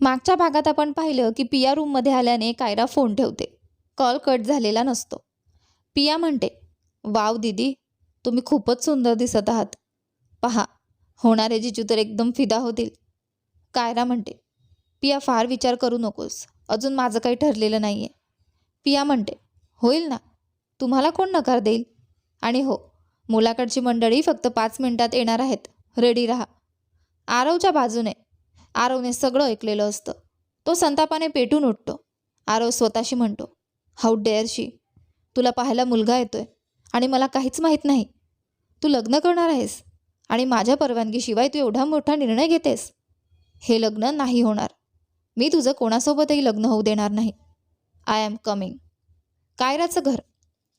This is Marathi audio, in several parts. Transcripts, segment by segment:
मागच्या भागात आपण पाहिलं की पिया रूममध्ये आल्याने कायरा फोन ठेवते. कॉल कट झालेला नसतो. पिया म्हणते वाव दीदी तुम्ही खूपच सुंदर दिसत आहात. पहा होणारे जिजू तर एकदम फिदा होतील. कायरा म्हणते पिया फार विचार करू नकोस. अजून माझं काही ठरलेलं नाही आहे पिया म्हणते होईल ना? तुम्हाला कोण नकार देईल? आणि हो मुलाकडची मंडळी फक्त पाच मिनिटात येणार आहेत. रेडी राहा. आरवच्या बाजूने. आरवने सगळं ऐकलेलं असतं. तो संतापाने पेटून उठतो. आरव स्वतःशी म्हणतो हाऊ डेअरशी तुला पाहायला मुलगा येतोय आणि मला काहीच माहीत नाही. तू लग्न करणार आहेस आणि माझ्या परवानगीशिवाय तू एवढा मोठा निर्णय घेतेस. हे लग्न नाही होणार. मी तुझं कोणासोबतही लग्न होऊ देणार नाही. आय एम कमिंग कायराचं घर.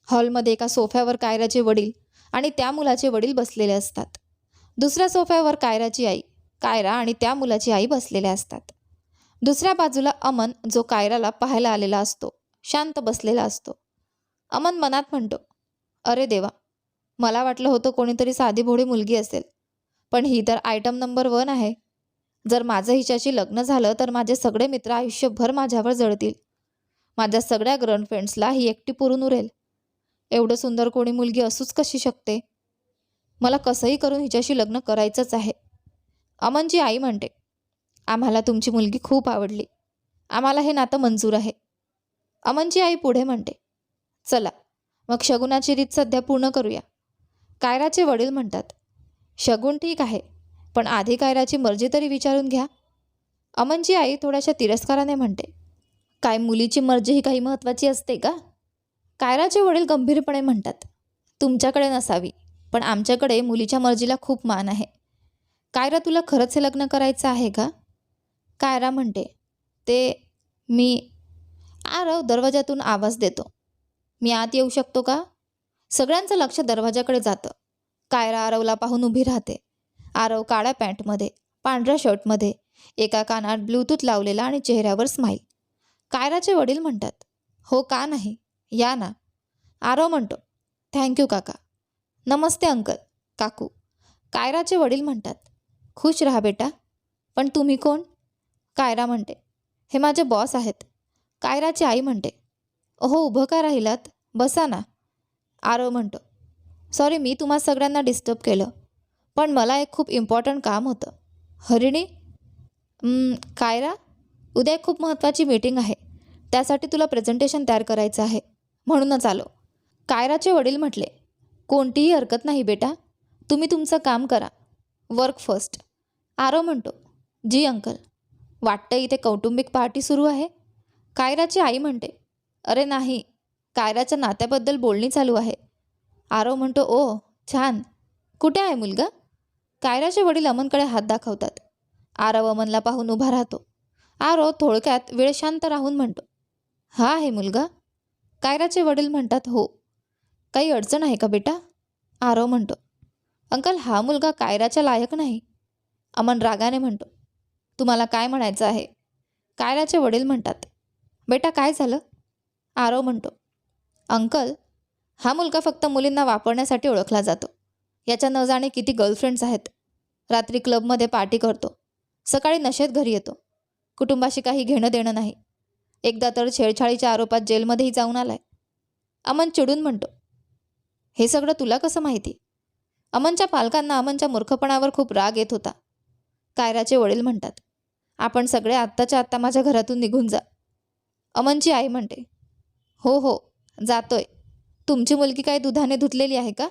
हॉलमध्ये एका सोफ्यावर कायराचे वडील आणि त्या मुलाचे वडील बसलेले असतात. दुसऱ्या सोफ्यावर कायराची आई कायरा आणि त्या मुलाची आई बसलेल्या असतात. दुसऱ्या बाजूला अमन जो कायराला पाहायला आलेला असतो शांत बसलेला असतो. अमन मनात म्हणतो अरे देवा मला वाटलं होतं कोणीतरी साधी भोळी मुलगी असेल पण ही तर आयटम नंबर वन आहे. जर माझं हिच्याशी लग्न झालं तर माझे सगळे मित्र आयुष्यभर माझ्यावर जळतील. माझ्या सगळ्या गर्लफ्रेंड्सला ही एकटी पुरून उरेल. एवढं सुंदर कोणी मुलगी असूच कशी शकते? मला कसंही करून हिच्याशी लग्न करायचंच आहे. अमनची आई म्हणते आम्हाला तुमची मुलगी खूप आवडली. आम्हाला हे नातं मंजूर आहे. अमनची आई पुढे म्हणते चला मग शगुनाची रीत सध्या पूर्ण करूया. कायराचे वडील म्हणतात शगुन ठीक आहे पण आधी कायराची मर्जी तरी विचारून घ्या. अमनची आई थोड्याशा तिरस्काराने म्हणते काय मुलीची मर्जी ही काही महत्त्वाची असते का? कायराचे वडील गंभीरपणे म्हणतात तुमच्याकडे नसावी पण आमच्याकडे मुलीच्या मर्जीला खूप मान आहे. कायरा तुला खरंच हे लग्न करायचं आहे का? कायरा म्हणते ते मी आरव दरवाजातून आवाज देतो. मी आत येऊ शकतो का? सगळ्यांचं लक्ष दरवाजाकडे जातं. कायरा आरवला पाहून उभी राहते. आरव काळ्या पॅन्टमध्ये पांढऱ्या शर्टमध्ये एका कानात ब्लूटूथ लावलेला आणि चेहऱ्यावर स्माईल कायराचे वडील म्हणतात हो का नाही? या ना. आरव म्हणतो थँक्यू काका. नमस्ते अंकल. काकू. कायराचे वडील म्हणतात खुश राहा बेटा. पण तुम्ही कोण? कायरा म्हणते. हे माझे बॉस आहेत. कायराची आई म्हणते. अहो उभं का राहिलात? बसा ना. आरव म्हणतो. सॉरी मी तुम्हा सगळ्यांना डिस्टर्ब केलं. पण मला एक खूप इम्पॉर्टंट काम होतं. हरिणी? कायरा? उद्या एक खूप महत्त्वाची मीटिंग आहे. त्यासाठी तुला प्रेझेंटेशन तयार करायचं आहे. म्हणूनच आलो. कायराचे वडील म्हटले कोणतीही हरकत नाही बेटा. तुम्ही तुमचं काम करा. वर्क फर्स्ट आरव म्हणतो जी अंकल वाटतं इथे कौटुंबिक पार्टी सुरू आहे? कायराची आई म्हणते अरे नाही कायराच्या नात्याबद्दल बोलणी चालू आहे. आरव म्हणतो ओ छान. कुठे आहे मुलगा? कायराचे वडील अमनकडे हात दाखवतात. आरव अमनला पाहून उभा राहतो. आरव थोडक्यात वेळ शांत राहून म्हणतो हा आहे मुलगा? कायराचे वडील म्हणतात हो. काही अडचण आहे का बेटा? आरव म्हणतो अंकल हा मुलगा कायराच्या लायक नाही. अमन रागाने म्हणतो तुम्हाला काय म्हणायचं आहे? कायलाचे वडील म्हणतात बेटा काय झालं? आरव म्हणतो अंकल हा मुलगा फक्त मुलींना वापरण्यासाठी ओळखला जातो. याच्या न जाणे किती गर्लफ्रेंड्स आहेत. रात्री क्लबमध्ये पार्टी करतो. सकाळी नशेत घरी येतो. कुटुंबाशी काही घेणं देणं नाही. एकदा तर छेडछाडीच्या आरोपात जेलमध्येही जाऊन आलाय. अमन चिडून म्हणतो हे सगळं तुला कसं माहिती? अमनच्या पालकांना अमनच्या मूर्खपणावर खूप राग येत होता. कायराचे वडील म्हणतात आपण सगळे आत्ताच्या आत्ता माझ्या घरातून निघून जा. अमनची आई म्हणते हो हो जातोय. तुमची मुलगी काय दुधाने धुतलेली आहे का?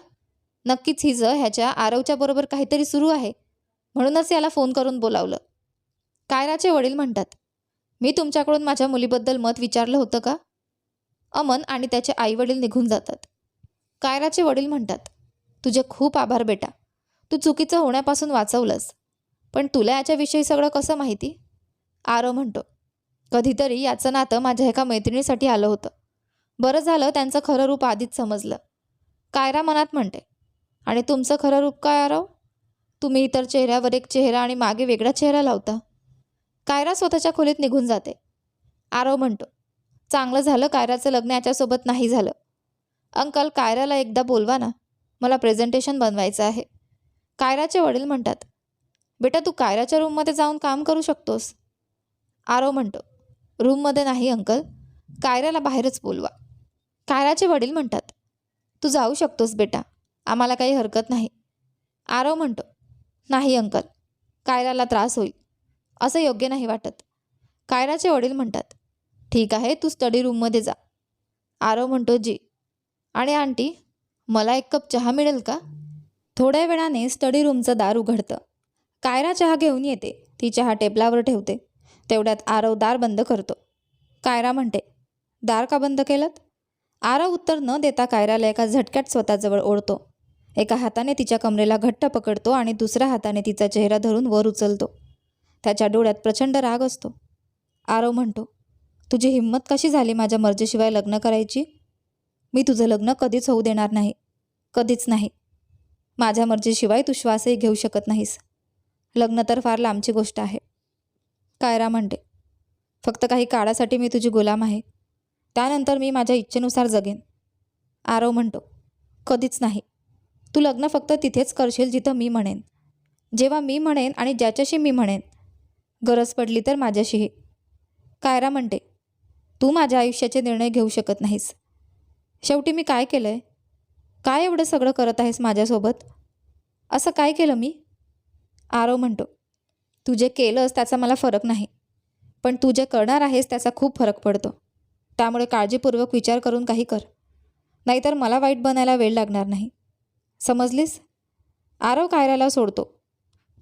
नक्कीच हिचं ह्याच्या आरवच्या बरोबर काहीतरी सुरू आहे. म्हणूनच याला फोन करून बोलावलं. कायराचे वडील म्हणतात मी तुमच्याकडून माझ्या मुलीबद्दल मत विचारलं होतं का? अमन आणि त्याचे आईवडील निघून जातात. कायराचे वडील म्हणतात तुझे खूप आभार बेटा. तू चुकीचं होण्यापासून वाचवलंस. पण तुला याच्याविषयी सगळं कसं माहिती? आरव म्हणतो कधीतरी याचं नातं माझ्या एका मैत्रिणीसाठी आलं होतं. बरं झालं त्यांचं खरं रूप आधीच समजलं. कायरा मनात म्हणते आणि तुमचं खरं रूप काय आरव? तुम्ही इतर चेहऱ्यावर एक चेहरा आणि मागे वेगळा चेहरा लावता. कायरा स्वतःच्या खोलीत निघून जाते. आरव म्हणतो चांगलं झालं कायराचं लग्न याच्यासोबत नाही झालं. अंकल कायराला एकदा बोलवा ना मला प्रेझेंटेशन बनवायचं आहे. कायराचे वडील म्हणतात बेटा तू कायराच्या रूममध्ये जाऊन काम करू शकतोस. आरव म्हणतो रूममध्ये नाही अंकल कायराला बाहेरच बोलवा. कायराचे वडील म्हणतात तू जाऊ शकतोस बेटा. आम्हाला काही हरकत नाही. आरव म्हणतो नाही अंकल कायराला त्रास होईल. असं योग्य नाही वाटत. कायराचे वडील म्हणतात ठीक आहे तू स्टडी रूममध्ये जा. आरव म्हणतो जी. आणि आंटी मला एक कप चहा मिळेल का? थोड्या वेळाने स्टडी रूमचं दार उघडतं. कायरा चहा घेऊन येते. ती चहा टेबलावर ठेवते. तेवढ्यात आरव दार बंद करतो. कायरा म्हणते दार का बंद केलं आरव उत्तर न देता कायराला एका झटक्यात स्वतःजवळ ओढतो. एका हाताने तिच्या कमरेला घट्ट पकडतो आणि दुसऱ्या हाताने तिचा चेहरा धरून वर उचलतो. त्याच्या डोळ्यात प्रचंड राग असतो. आरव म्हणतो तुझी हिंमत कशी झाली माझ्या मर्जीशिवाय लग्न करायची? मी तुझं लग्न कधीच होऊ देणार नाही. कधीच नाही. माझ्या मर्जीशिवाय तू श्वासही घेऊ शकत नाहीस. लग्न तर फार लांबची गोष्ट आहे. कायरा म्हणते फक्त काही काळासाठी मी तुझी गुलाम आहे. त्यानंतर मी माझ्या इच्छेनुसार जगेन. आरव म्हणतो कधीच नाही. तू लग्न फक्त तिथेच करशील जिथं मी म्हणेन. जेव्हा मी म्हणेन आणि ज्याच्याशी मी म्हणेन गरज पडली तर माझ्याशीही. कायरा म्हणते तू माझ्या आयुष्याचे निर्णय घेऊ शकत नाहीस. शेवटी मी काय केलं आहे काय एवढं सगळं करत आहेस माझ्यासोबत? असं काय केलं मी? आरव म्हणतो तू जे केलंस त्याचा मला फरक नाही पण तू जे करणार आहेस त्याचा खूप फरक पडतो. त्यामुळे काळजीपूर्वक विचार करून काही कर. नाहीतर मला वाईट बनायला वेळ लागणार नाही. समजलीस? आरव कायराला सोडतो.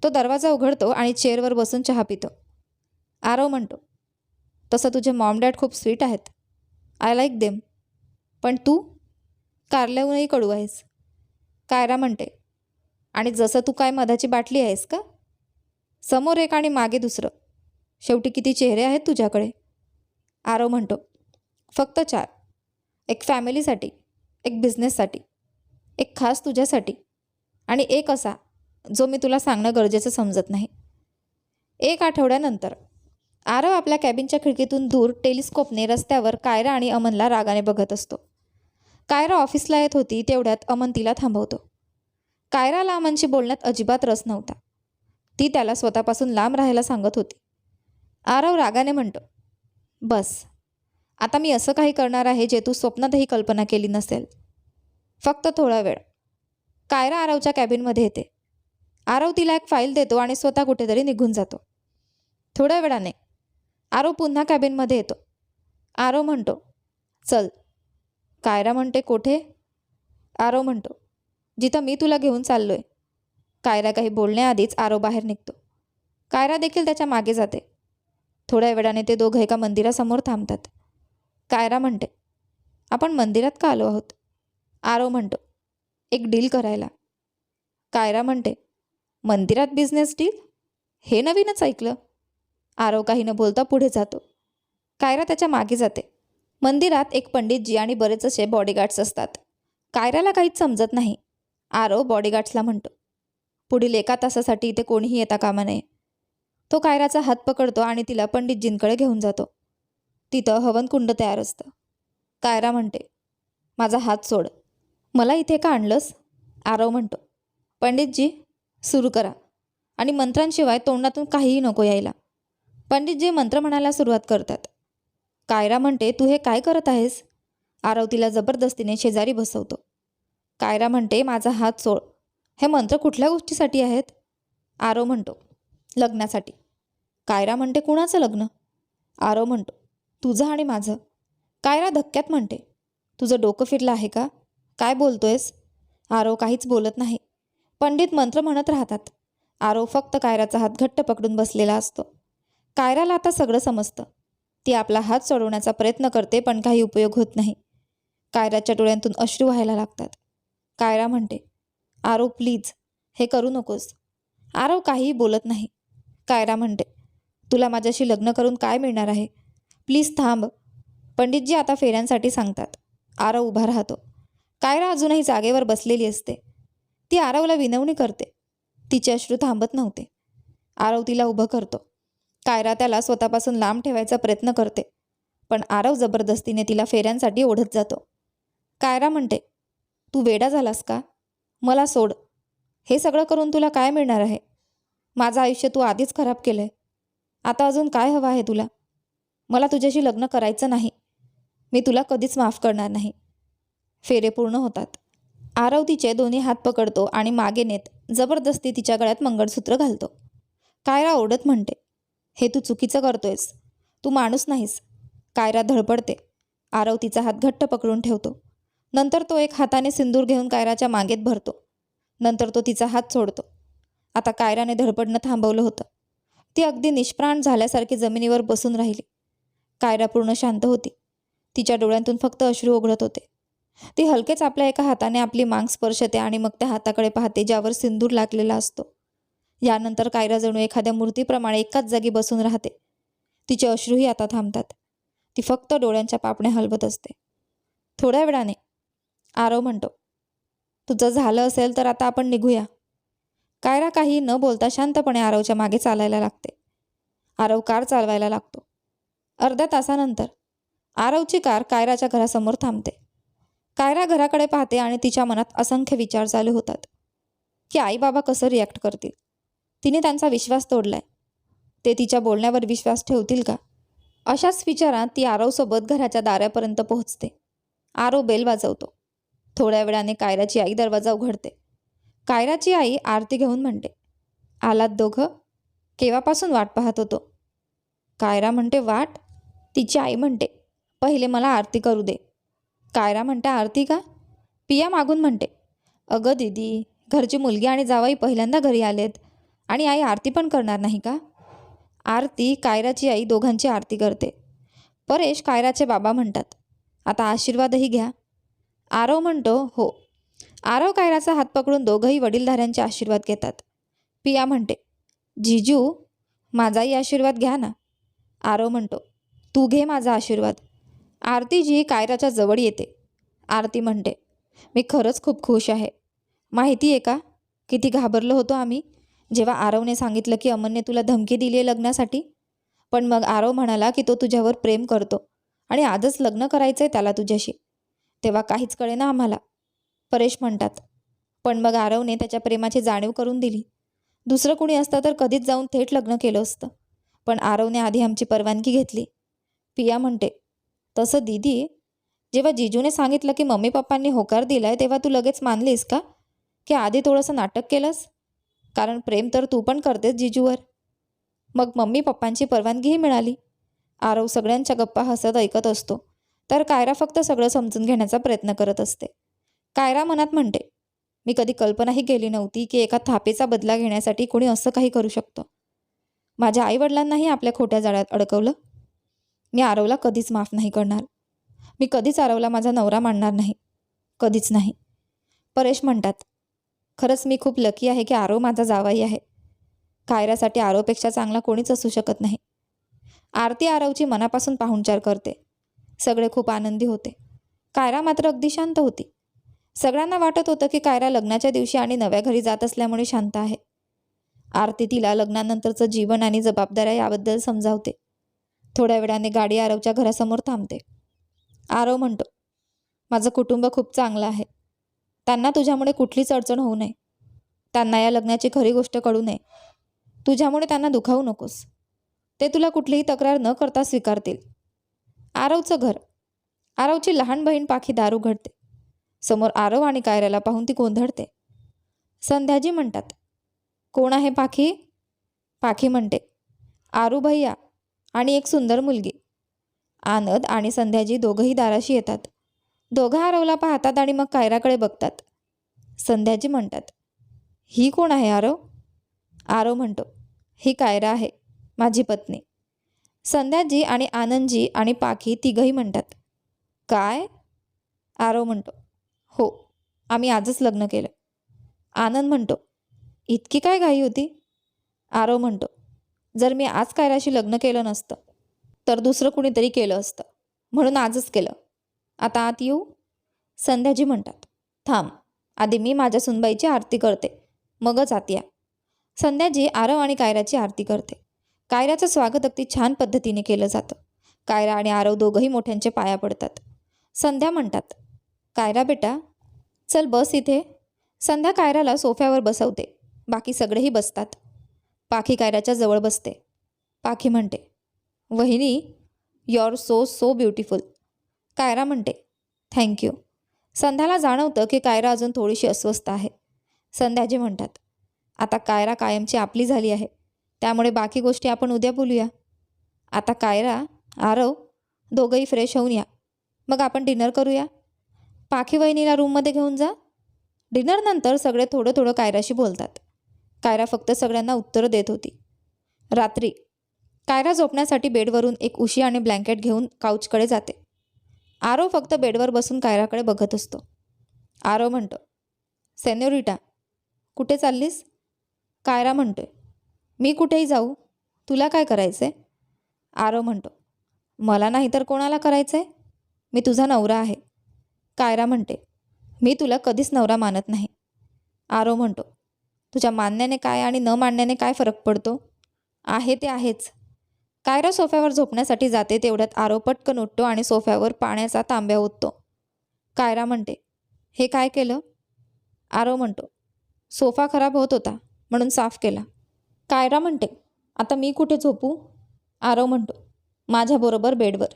तो दरवाजा उघडतो आणि चेअरवर बसून चहा पितो. आरव म्हणतो तसं तुझे मॉम डॅड खूप स्वीट आहेत. I like them. पण तू कारल्याहूनही कडू आहेस. कायरा म्हणते आणि जसं तू काय मधाची बाटली आहेस का? समोर एक आणि मागे दुसरं. शेवटी किती चेहरे आहेत तुझ्याकडे? आरव म्हणतो फक्त चार. एक फॅमिलीसाठी एक बिझनेससाठी एक खास तुझ्यासाठी आणि एक असा जो मी तुला सांगणं गरजेचं समजत नाही. एक आठवड्यानंतर आरव आपल्या कॅबिनच्या खिडकीतून दूर टेलिस्कोपने रस्त्यावर कायरा आणि अमनला रागाने बघत असतो. कायरा ऑफिसला येत होती तेवढ्यात अमन तिला थांबवतो. कायरा लांबांशी बोलण्यात अजिबात रस नव्हता. ती त्याला स्वतःपासून लांब राहायला सांगत होती. आरव रागाने म्हणतो बस आता मी असं काही करणार आहे जे तू स्वप्नातही कल्पना केली नसेल. फक्त थोडा वेळ. कायरा आरवच्या कॅबिनमध्ये येते. आरव तिला एक फाईल देतो आणि स्वतः कुठेतरी निघून जातो. थोड्या वेळाने आरव पुन्हा कॅबिनमध्ये येतो. आरव म्हणतो चल. कायरा म्हणते कोठे? आरव म्हणतो जिथं मी तुला घेऊन चाललो आहे कायरा काही बोलण्याआधीच आरो बाहेर निघतो. कायरा देखील त्याच्यामागे जाते. थोड्या वेळाने ते दोघं एका मंदिरासमोर थांबतात. कायरा म्हणते आपण मंदिरात का आलो आहोत? आरो म्हणतो एक डील करायला. कायरा म्हणते मंदिरात बिझनेस डील हे नवीनच ऐकलं. आरव काही न बोलता पुढे जातो. कायरा त्याच्यामागे जाते. मंदिरात एक पंडितजी आणि बरेच असे बॉडीगार्ड्स असतात. कायराला काहीच समजत नाही. आरो बॉडीगार्ड्सला म्हणतो. पुढील एका तासासाठी इथे कोणीही येता कामा नये. तो कायराचा हात पकडतो आणि तिला पंडितजींकडे घेऊन जातो. तिथं हवनकुंड तयार असतं. कायरा म्हणते माझा हात सोड. मला इथे का आणलंस? आरव म्हणतो पंडितजी सुरू करा. आणि मंत्रांशिवाय तोंडातून काहीही नको यायला. पंडितजी मंत्र म्हणायला सुरुवात करतात. कायरा म्हणते तू हे काय करत आहेस? आरव तिला जबरदस्तीने शेजारी बसवतो. कायरा म्हणते माझा हात सोड. हे मंत्र कुठल्या गोष्टीसाठी आहेत? आरो म्हणतो लग्नासाठी. कायरा म्हणते कुणाचं लग्न? आरो म्हणतो तुझं आणि माझं. कायरा धक्क्यात म्हणते तुझं डोकं फिरलं आहे का? काय बोलतोयस? आरो काहीच बोलत नाही. पंडित मंत्र म्हणत राहतात. आरो फक्त कायराचा हात घट्ट पकडून बसलेला असतो. कायराला आता सगळं समजतं. ती आपला हात सोडवण्याचा प्रयत्न करते पण काही उपयोग होत नाही. कायराच्या डोळ्यांतून अश्रू व्हायला लागतात. कायरा म्हणते आरव प्लीज हे करू नकोस. आरव काहीही बोलत नाही कायरा म्हणते. तुला माझ्याशी लग्न करून काय मिळणार आहे? प्लीज थांब. पंडितजी आता फेऱ्यांसाठी सांगतात. आरव उभा राहतो. कायरा अजूनही जागेवर बसलेली असते. ती आरवला विनवणी करते. तिचे अश्रू थांबत नव्हते. आरव तिला उभं करतो. कायरा त्याला स्वतःपासून लांब ठेवायचा प्रयत्न करते. पण आरव जबरदस्तीने तिला फेऱ्यांसाठी ओढत जातो. कायरा म्हणते तू वेडा झालास का? मला सोड. हे सगळं करून तुला काय मिळणार आहे? माझं आयुष्य तू आधीच खराब केलं आहे आता अजून काय हवं आहे तुला? मला तुझ्याशी लग्न करायचं नाही. मी तुला कधीच माफ करणार नाही. फेरे पूर्ण होतात. आरव तिचे दोन्ही हात पकडतो आणि मागे नेत जबरदस्ती तिच्या गळ्यात मंगळसूत्र घालतो. कायरा ओढत म्हणते हे तू चुकीचं करतोयस. तू माणूस नाहीस. कायरा धडपडते. आरव तिचा हात घट्ट पकडून ठेवतो. नंतर तो एक हाताने सिंदूर घेऊन कायराच्या मागेत भरतो. नंतर तो तिचा हात सोडतो. आता कायराने धडपडणं थांबवलं होतं. ती अगदी निष्प्राण झाल्यासारखी जमिनीवर बसून राहिली. कायरा पूर्ण शांत होती. तिच्या डोळ्यांतून फक्त अश्रू ओघळत होते. ती हलकेच आपल्या एका हाताने आपली मांग स्पर्शते आणि मग त्या हाताकडे पाहते ज्यावर सिंदूर लागलेला असतो. यानंतर कायरा जणू एखाद्या मूर्तीप्रमाणे एकाच जागी बसून राहते. तिचे अश्रूही आता थांबतात. ती फक्त डोळ्यांच्या पापण्या हलवत असते. थोड्या वेळाने आरव म्हणतो तुझं झालं असेल तर आता आपण निघूया. कायरा काही न बोलता शांतपणे आरवच्या मागे चालायला लागते. आरव कार चालवायला लागतो. अर्ध्या तासानंतर आरवची कार कायराच्या घरासमोर थांबते. कायरा घराकडे पाहते आणि तिच्या मनात असंख्य विचार चालू होतात की आई बाबा कसं रिॲक्ट करतील? तिने त्यांचा विश्वास तोडलाय. ते तिच्या बोलण्यावर विश्वास ठेवतील का? अशाच विचारात ती आरवसोबत घराच्या दारापर्यंत पोहोचते. आरव बेल वाजवतो. थोड्या वेळाने कायराची आई दरवाजा उघडते. कायराची आई आरती घेऊन म्हणते आलात दोघं? केव्हापासून वाट पाहत होतो? कायरा म्हणते वाट? तिची आई म्हणते पहिले मला आरती करू दे. कायरा म्हणते आरती का? पिया मागून म्हणते अगं दीदी घरची मुलगी आणि जावाई पहिल्यांदा घरी आलेत आणि आई आरती पण करणार नाही का? आरती कायराची आई दोघांची आरती करते. परेश कायराचे बाबा म्हणतात आता आशीर्वादही घ्या. आरव म्हणतो हो. आरव कायराचा हात पकडून दोघंही वडीलधाऱ्यांचे आशीर्वाद घेतात. पिया म्हणते जिजू माझाही आशीर्वाद घ्या ना. आरव म्हणतो तू घे माझा आशीर्वाद. आरतीजी कायराच्या जवळ येते. आरती म्हणते मी खरंच खूप खुश आहे. माहिती आहे का? किती घाबरलो होतो आम्ही जेव्हा आरवने सांगितलं की अमनने तुला धमकी दिली आहे लग्नासाठी. पण मग आरव म्हणाला की तो तुझ्यावर प्रेम करतो आणि आजच लग्न करायचं आहे त्याला तुझ्याशी. तेव्हा काहीच कळेना आम्हाला. परेश म्हणतात पण मग आरवने त्याच्या प्रेमाची जाणीव करून दिली. दुसरं कुणी असतं तर कधीच जाऊन थेट लग्न केलं असतं. पण आरवने आधी आमची परवानगी घेतली. पिया म्हणते तसं दीदी जेव्हा जिजूने सांगितलं की मम्मी पप्पांनी होकार दिलाय तेव्हा तू लगेच मानलीस का? की आधी थोडंसं नाटक केलंस? कारण प्रेम तर तू पण करतेस जिजूवर. मग मम्मी पप्पांची परवानगीही मिळाली. आरव सगळ्यांच्या गप्पा हसत ऐकत असतो. तर कायरा फक्त सगळं समजून घेण्याचा प्रयत्न करत असते. कायरा मनात म्हणते मी कधी कल्पनाही केली नव्हती की एका थापेचा बदला घेण्यासाठी कोणी असं काही करू शकतं. माझ्या आईवडिलांनाही आपल्या खोट्या जाळ्यात अडकवलं. मी आरवला कधीच माफ नाही करणार. मी कधीच आरवला माझा नवरा मानणार नाही. कधीच नाही. परेश म्हणतात खरंच मी खूप लकी आहे की आरव माझा जावाई आहे. कायरासाठी आरवपेक्षा चांगला कोणीच असू शकत नाही. आरती आरवची मनापासून पाहुणचार करते. सगळे खूप आनंदी होते. कायरा मात्र अगदी शांत होती. सगळ्यांना वाटत होतं की कायरा लग्नाच्या दिवशी आणि नव्या घरी जात असल्यामुळे शांत आहे. आरती तिला लग्नानंतरचं जीवन आणि जबाबदाऱ्या याबद्दल समजावते. थोड्या वेळाने गाडी आरवच्या घरासमोर थांबते. आरव म्हणतो माझं कुटुंब खूप चांगलं आहे. त्यांना तुझ्यामुळे कुठलीच अडचण होऊ नये. त्यांना या लग्नाची खरी गोष्ट कळू नये. तुझ्यामुळे त्यांना दुखावू नकोस. ते तुला कुठलीही तक्रार न करता स्वीकारतील. आरवचं घर. आरवची लहान बहीण पाखी दारू घडते. समोर आरव आणि कायऱ्याला पाहून ती गोंधळते. संध्याजी म्हणतात कोण आहे पाखी? पाखी म्हणते आरू भैया आणि एक सुंदर मुलगी. आनंद आणि संध्याजी दोघंही दाराशी येतात. दोघं आरवला पाहतात आणि मग कायराकडे बघतात. संध्याजी म्हणतात ही कोण आहे आरव? आरव म्हणतो ही कायरा आहे माझी पत्नी. संध्याजी आणि आनंदजी आणि पाखी तिघही म्हणतात काय? आरव म्हणतो हो आम्ही आजच लग्न केलं. आनंद म्हणतो इतकी काय घाई होती? आरव म्हणतो जर मी आज कायराशी लग्न केलं नसतं तर दुसरं कुणीतरी केलं असतं म्हणून आजच केलं. आता आत येऊ. संध्याजी म्हणतात थांब आधी मी माझ्या सुनबाईची आरती करते मगच आत या. संध्याजी आरव आणि कायराची आरती करते. कायराचं स्वागत अगदी छान पद्धतीने केलं जातं. कायरा आणि आरव दोघंही मोठ्यांचे पाया पडतात. संध्या म्हणतात कायरा बेटा चल बस इथे. संध्या कायराला सोफ्यावर बसवते. बाकी सगळेही बसतात. पाखी कायराच्या जवळ बसते. पाखी म्हणते वहिनी your so so beautiful Kaira म्हणते थँक्यू संध्याला जाणवतं की कायरा अजून थोडीशी अस्वस्थ आहे. संध्याजी म्हणतात आता कायरा कायमची आपली झाली आहे. त्यामुळे बाकी गोष्टी आपण उद्या बोलूया. आता कायरा आरव दोघंही फ्रेश होऊन या. मग आपण डिनर करूया. पाखी वहिनीला रूममध्ये घेऊन जा. डिनरनंतर सगळे थोडं थोडं कायराशी बोलतात. कायरा फक्त सगळ्यांना उत्तरं देत होती. रात्री कायरा झोपण्यासाठी बेडवरून एक उशी आणि ब्लँकेट घेऊन काउचकडे जाते. आरव फक्त बेडवर बसून कायराकडे बघत असतो. आरव म्हणतो सेन्योरिटा कुठे चाललीस? कायरा म्हणतोय मी कुठेही जाऊ तुला काय करायचं आहे आरव म्हणतो मला नाही तर कोणाला करायचं आहे मी तुझा नवरा आहे. कायरा म्हणते मी तुला कधीच नवरा मानत नाही. आरव म्हणतो तुझ्या मानण्याने काय आणि न मानण्याने काय फरक पडतो? आहे ते आहेच. कायरा सोफ्यावर झोपण्यासाठी जाते तेवढ्यात आरव पटकन उठतो आणि सोफ्यावर पाण्याचा तांब्या ओततो. कायरा म्हणते हे काय केलं? आरव म्हणतो सोफा खराब होत होता म्हणून साफ केला. कायरा म्हणते आता मी कुठे झोपू? आरव म्हणतो माझ्याबरोबर बेडवर.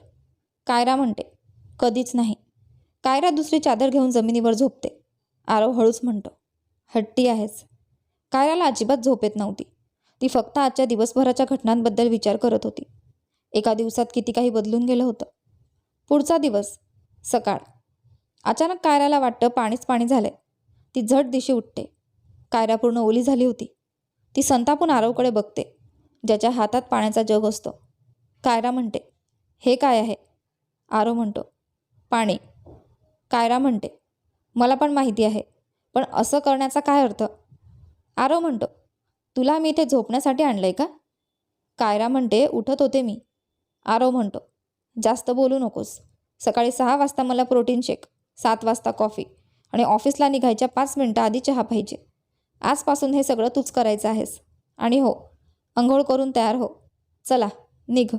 कायरा म्हणते कधीच नाही. कायरा दुसरी चादर घेऊन जमिनीवर झोपते. आरव हळूच म्हणतो हट्टी आहेस. कायराला अजिबात झोप येत नव्हती. ती फक्त आजच्या दिवसभराच्या घटनांबद्दल विचार करत होती. एका दिवसात किती काही बदलून गेलं होतं. पुढचा दिवस सकाळ. अचानक कायराला वाटतं पाणीच पाणी झालंय. ती झट दिशी उठते. कायरा पूर्ण ओली झाली होती. ती संतापून आरवकडे बघते. ज्याच्या हातात पाण्याचा जग असतो. कायरा म्हणते हे काय आहे? आरव म्हणतो पाणी. कायरा म्हणते मला पण माहिती आहे पण असं करण्याचा काय अर्थ? आरव म्हणतो तुला मी इथे झोपण्यासाठी आणलं आहे का? कायरा म्हणते उठत होते मी. आरव म्हणतो जास्त बोलू नकोस. सकाळी सहा वाजता मला प्रोटीन शेक सात वाजता कॉफी आणि ऑफिसला निघायच्या पाच मिनटं आधी चहा पाहिजे. आजपासून हे सगळं तूच करायचं आहेस. आणि हो अंघोळ करून तयार हो. चला निघ.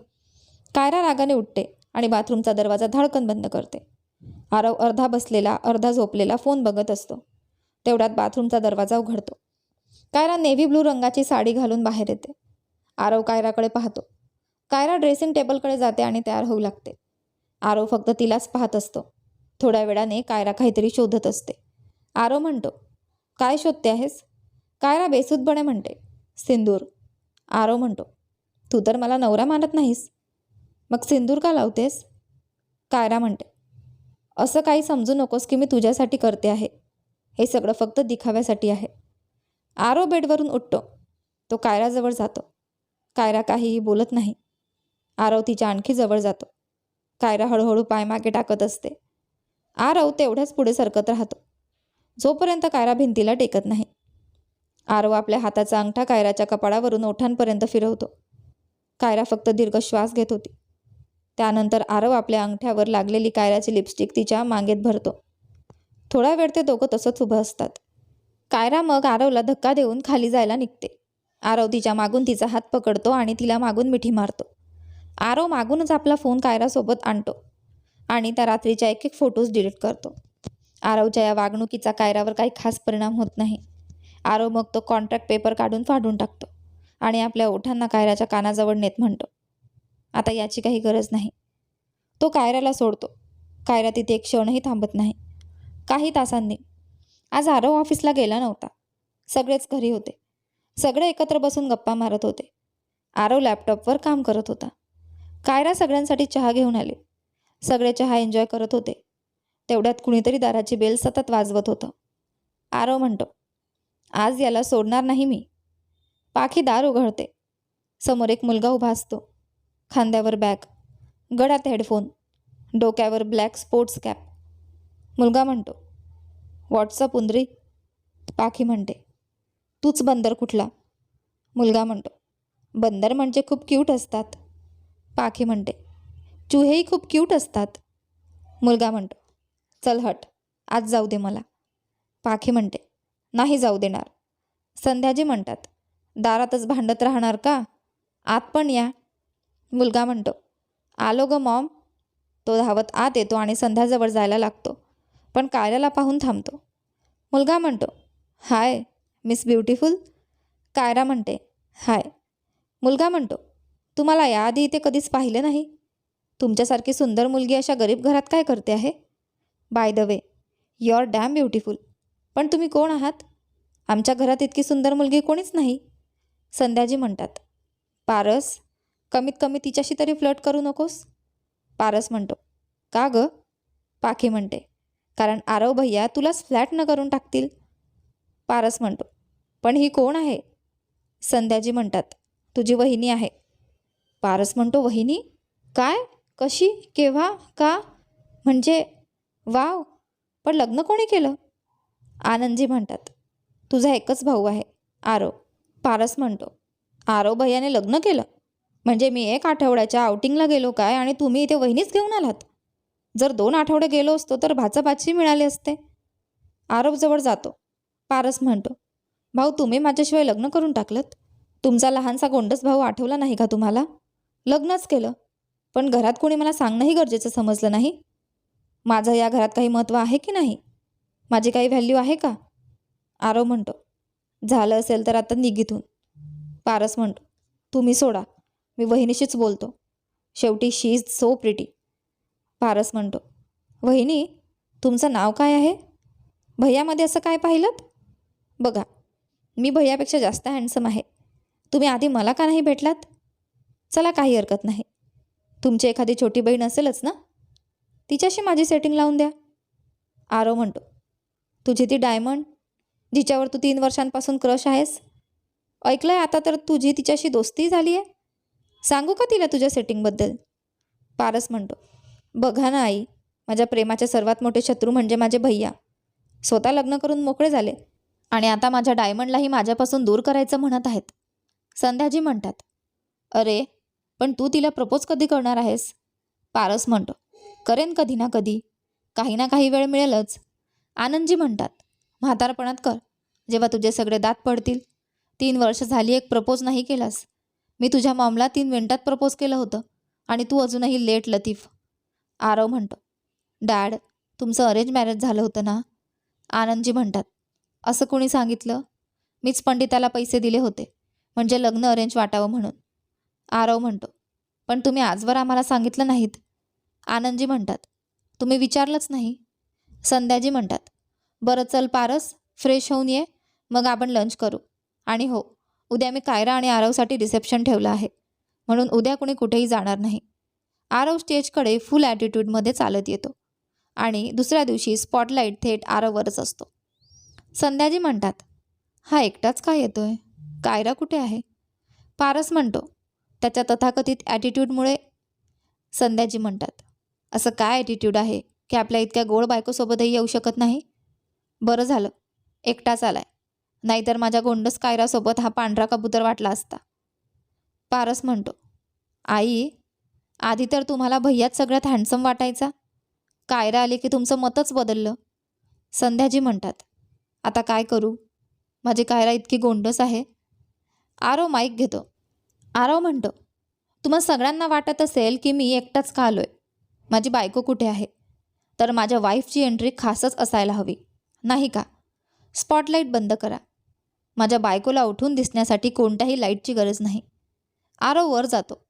कायरा रागाने उठते आणि बाथरूमचा दरवाजा धडकन बंद करते. आरव अर्धा बसलेला अर्धा झोपलेला फोन बघत असतो. तेवढ्यात बाथरूमचा दरवाजा उघडतो. कायरा नेव्ही ब्लू रंगाची साडी घालून बाहेर येते. आरव कायराकडे पाहतो. कायरा ड्रेसिंग टेबलकडे जाते आणि तयार होऊ लागते. आरव फक्त तिलाच पाहत असतो. थोड्या वेळाने कायरा काहीतरी शोधत असते. आरव म्हणतो काय शोधते आहेस? कायरा बेसूदपणे म्हणते. सिंदूर. आरो म्हणतो तू तर मला नवरा मानत नाहीस. मग सिंदूर का लावतेस? कायरा म्हणते असं काही समजू नकोस की मी तुझ्यासाठी करते आहे. हे सगळं फक्त दिखाव्यासाठी आहे. आरो बेडवरून उठतो. तो कायराजवळ जातो. कायरा काहीही बोलत नाही. आरव तिच्या आणखी जवळ जातो. कायरा हळूहळू पायमागे टाकत असते. आरव तेवढ्याच पुढे सरकत राहतो. जोपर्यंत कायरा भिंतीला टेकत नाही आरव आपल्या हाताचा अंगठा कायराच्या कपाळावरून ओठांपर्यंत फिरवतो. कायरा फक्त दीर्घ श्वास घेत होती. त्यानंतर आरव आपल्या अंगठ्यावर लागलेली कायराची लिपस्टिक तिच्या मागेत भरतो. थोडा वेळ ते दोघं तसंच उभं असतात. कायरा मग आरवला धक्का देऊन खाली जायला निघते. आरव तिच्या मागून तिचा हात पकडतो आणि तिला मागून मिठी मारतो. आरव मागूनच आपला फोन कायरासोबत आणतो आणि त्या रात्रीच्या एक एक फोटोज डिलीट करतो. आरवच्या या वागणुकीचा कायरावर काही खास परिणाम होत नाही. आरव मग तो कॉन्ट्रॅक्ट पेपर काढून फाडून टाकतो आणि आपल्या ओठांना कायराच्या कानाजवळ नेत म्हणतो आता याची काही गरज नाही. तो कायराला सोडतो. कायरा तिथे एक क्षणही थांबत नाही. काही तासांनी. आज आरव ऑफिसला गेला नव्हता. सगळेच घरी होते. सगळे एकत्र बसून गप्पा मारत होते. आरव लॅपटॉपवर काम करत होता. कायरा सगळ्यांसाठी चहा घेऊन आले. सगळे चहा एन्जॉय करत होते. तेवढ्यात कुणीतरी दाराची बेल सतत वाजवत होतं. आरव म्हणतो आज याला सोडणार नाही मी. पाखी दार उघडते. समोर एक मुलगा उभा असतो. खांद्यावर बॅग. गळ्यात हेडफोन. डोक्यावर ब्लॅक स्पोर्ट्स कॅप. मुलगा म्हणतो व्हॉट्सअप उंदरी. पाखी म्हणते तूच बंदर कुठला? मुलगा म्हणतो बंदर म्हणजे खूप क्यूट असतात. पाखी म्हणते चुहेही खूप क्यूट असतात. मुलगा म्हणतो चल हट आज जाऊ दे मला. पाखी म्हणते नाही जाऊ देणार. संध्याजी म्हणतात दारातच भांडत राहणार का? आत पण या. मुलगा म्हणतो आलो ग मॉम. तो धावत आत येतो आणि संध्याजवळ जायला लागतो पण कायराला पाहून थांबतो. मुलगा म्हणतो हाय मिस ब्युटिफुल. कायरा म्हणते हाय. मुलगा म्हणतो तुम्हाला याआधी इथे कधीच पाहिलं नाही? तुमच्यासारखी सुंदर मुलगी अशा गरीब घरात काय करते आहे? By the way you are damn beautiful पण तुम्ही कोण आहात? आमच्या घरात इतकी सुंदर मुलगी कोणीच नाही संध्याजी म्हणतात. पारस कमीत कमी तिच्याशी तरी फ्लट करू नकोस? पारस म्हणतो. का गं? पाखी म्हणते. कारण आरव भैया तुलाच फ्लॅट न करून टाकतील. पारस म्हणतो. पण ही कोण आहे? संध्याजी म्हणतात. तुझी वहिनी आहे. पारस म्हणतो वहिनी? काय? कशी? केव्हा? का? म्हणजे वाव! पण लग्न कोणी केलं? आनंदजी म्हणतात तुझा एकच भाऊ आहे आरो. पारस म्हणतो. आरो भैयाने लग्न केलं. म्हणजे मी एक आठवड्याच्या आउटिंगला गेलो काय आणि तुम्ही इथे वहिनीच घेऊन आलात? जर दोन आठवडे गेलो असतो तर भाचापाची मिळाली असते. आरोपजवळ जातो. पारस म्हणतो भाऊ तुम्ही माझ्याशिवाय लग्न करून टाकलत? तुमचा लहानसा गोंडस भाऊ आठवला नाही का तुम्हाला? लग्नच केलं. पण घरात कोणी मला सांगणंही गरजेचं समजलं नाही. माझं या घरात काही महत्त्व आहे की नाही? माझी काही व्हॅल्यू आहे का? आरव म्हणतो. झालं असेल तर आता निघितून पारस म्हणतो. तुम्ही सोडा. मी वहिनीशीच बोलतो. शेवटी she is so pretty Paras म्हणतो. वहिनी तुमचं नाव काय आहे? भैयामध्ये असं काय पाहिलं बघा मी भैयापेक्षा जास्त हँडसम आहे. तुम्ही आधी मला का नाही भेटलात? चला काही हरकत नाही. तुमची एखादी छोटी बहीण असेलच ना? तिच्याशी माझी सेटिंग लावून द्या. आरो म्हणतो. तुझी ती डायमंड जिच्यावर तू तीन वर्षांपासून क्रश आहेस? ऐकलंय आता तर तुझी तिच्याशी दोस्ती झाली आहे सांगू का तिला तुझ्या सेटिंगबद्दल? पारस म्हणतो. बघा ना आई माझ्या प्रेमाचे सर्वात मोठे शत्रू म्हणजे माझे भैया. स्वतः लग्न करून मोकळे झाले. आणि आता माझ्या डायमंडलाही माझ्यापासून दूर करायचं म्हणत आहेत. संध्याजी म्हणतात. अरे पण तू तिला प्रपोज कधी करणार आहेस? पारस म्हणतो. करेन कधी ना कधी. काही ना काही वेळ मिळेलच. आनंदजी म्हणतात म्हातारपणात कर. जेव्हा तुझे सगळे दात पडतील. तीन वर्ष झाली एक प्रपोज नाही केलास. मी तुझ्या मॉमला तीन मिनिटात प्रपोज केलं होतं आणि तू अजूनही लेट लतीफ. आरव म्हणतो डॅड तुमचं अरेंज मॅरेज झालं होतं ना? आनंदजी म्हणतात असं कोणी सांगितलं? मीच पंडिताला पैसे दिले होते म्हणजे लग्न अरेंज वाटावं म्हणून. आरव म्हणतो पण तुम्ही आजवर आम्हाला सांगितलं नाहीत. आनंदजी म्हणतात तुम्ही विचारलंच नाही. संध्याजी म्हणतात. बरं चल पारस फ्रेश होऊन ये मग आपण लंच करू. आणि हो उद्या मी कायरा आणि आरवसाठी रिसेप्शन ठेवलं आहे. म्हणून उद्या कुणी कुठेही जाणार नाही. आरव स्टेजकडे फुल ॲटिट्यूडमध्ये चालत येतो. आणि दुसऱ्या दिवशी स्पॉटलाईट थेट आरववरच असतो. संध्याजी म्हणतात हा एकटाच काय येतोय? कायरा कुठे आहे? पारस म्हणतो त्याच्या तथाकथित ॲटिट्यूडमुळे संध्याजी म्हणतात असं काय ॲटिट्यूड आहे? की आपल्या इतक्या गोड बायकोसोबतही येऊ शकत नाही? बरं झालं. एकटाच आलाय. नाहीतर माझ्या गोंडस कायरासोबत हा पांढरा कबूतर वाटला असता. पारस म्हणतो आई आधी तर तुम्हाला भैयाच सगळ्यात हँडसम वाटायचा. कायरा आली की तुमचं मतच बदललं. संध्याजी म्हणतात आता काय करू? माझी कायरा इतकी गोंडस आहे. आरव माईक घेतो. आरव म्हणतो तुम्हा सगळ्यांना वाटत असेल की मी एकटाच का आलोय? माझी बायको कुठे आहे? तर माझ्या वाईफची एंट्री खासच असायला हवी. नाही का? स्पॉटलाईट बंद करा. माझ्या बायकोला उठून दिसण्यासाठी कोणत्याही लाईटची गरज नाही. आरव वर जातो.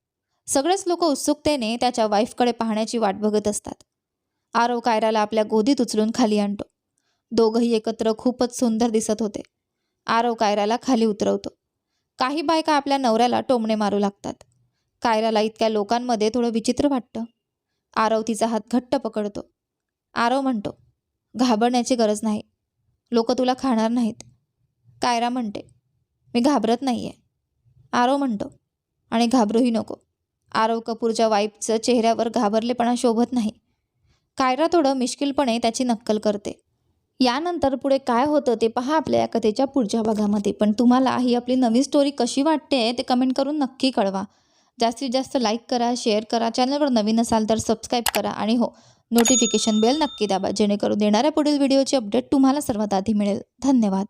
सगळेच लोक उत्सुकतेने त्याच्या वाईफकडे पाहण्याची वाट बघत असतात. आरव कायराला आपल्या गोदीत उचलून खाली आणतो. दोघंही एकत्र खूपच सुंदर दिसत होते. आरव कायराला खाली उतरवतो. काही बायका आपल्या नवऱ्याला टोमणे मारू लागतात. कायराला इतक्या लोकांमध्ये थोडं विचित्र वाटतं. आरव तिचा हात घट्ट पकडतो. आरव म्हणतो घाबरण्याची गरज नाही. लोक तुला खाणार नाहीत. कायरा म्हणते मी घाबरत नाही आहे आरव म्हणतो आणि घाबरूही नको. आरव कपूरच्या वाईफचं चेहऱ्यावर घाबरलेपणा शोभत नाही. कायरा थोडं मिश्किलपणे त्याची नक्कल करते. यानंतर पुढे काय होतं ते पहा आपल्या या कथेच्या पुढच्या भागामध्ये. पण तुम्हाला ही आपली नवी स्टोरी कशी वाटते ते कमेंट करून नक्की कळवा. जास्तीत जास्त लाईक करा शेअर करा चॅनलवर नवीन असाल तर सबस्क्राईब करा. आणि हो नोटिफिकेशन बेल नक्की दाबा जेणेकरून देणाऱ्या पुढील व्हिडिओची अपडेट तुम्हाला सर्वात आधी मिळेल. धन्यवाद.